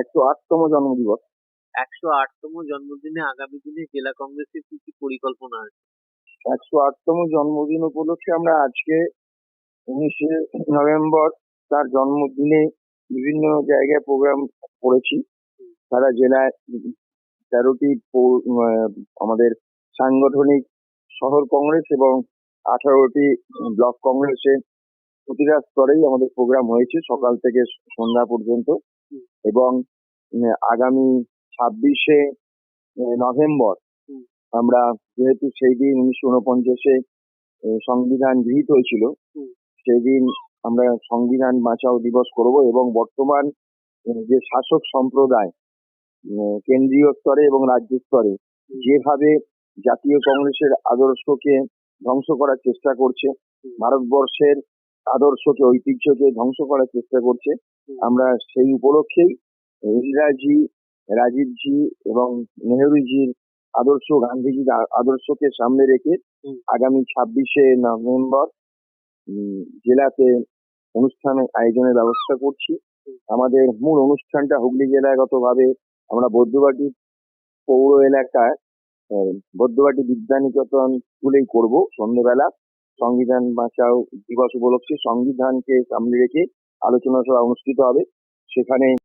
একশো আটতম জন্মদিবস। একশো আটতম জন্মদিনে আগামী দিনে জেলা কংগ্রেসের কি কি পরিকল্পনা আছে? একশো আটতম জন্মদিন উপলক্ষে আমরা আজকে উনিশে নভেম্বর তার জন্মদিনে বিভিন্ন জায়গায় প্রোগ্রাম করেছি। সারা জেলায় তেরোটি আমাদের সাংগঠনিক শহর কংগ্রেস এবং আঠারোটি ব্লক কংগ্রেসে প্রতিটা স্তরেই আমাদের প্রোগ্রাম হয়েছে সকাল থেকে সন্ধ্যা পর্যন্ত। এবং আগামী ছাব্বিশে নভেম্বর আমরা যেহেতু সেই দিন উনিশশো উনপঞ্চাশে সংবিধান গৃহীত হয়েছিল। সেই দিন আমরা সংবিধান বাঁচাও দিবস করব এবং বর্তমান যে শাসক সম্প্রদায় কেন্দ্রীয় স্তরে এবং রাজ্য স্তরে যেভাবে জাতীয় কংগ্রেসের আদর্শকে ধ্বংস করার চেষ্টা করছে ভারতবর্ষের আদর্শকে ঐতিহ্যকে ধ্বংস করার চেষ্টা করছে। আমরা সেই উপলক্ষেই ইন্দিরাজি রাজীবজি এবং নেহরুজির আদর্শ গান্ধীজির আদর্শকে সামনে রেখে আগামী ছাব্বিশে নভেম্বর উম, জেলাতে অনুষ্ঠান আয়োজনের ব্যবস্থা করছি। আমাদের মূল অনুষ্ঠানটা হুগলি জেলাগতভাবে আমরা বৈদ্যবাটি পৌর এলাকায় আহ, বৈদ্যবাটি বিদ্যানিকেতন স্কুলেই করব সন্ধ্যেবেলা। সংবিধান বাঁচাও দিবস উপলক্ষে সংবিধানকে সামনে রেখে আলোচনা সভা অনুষ্ঠিত হবে। সেখানে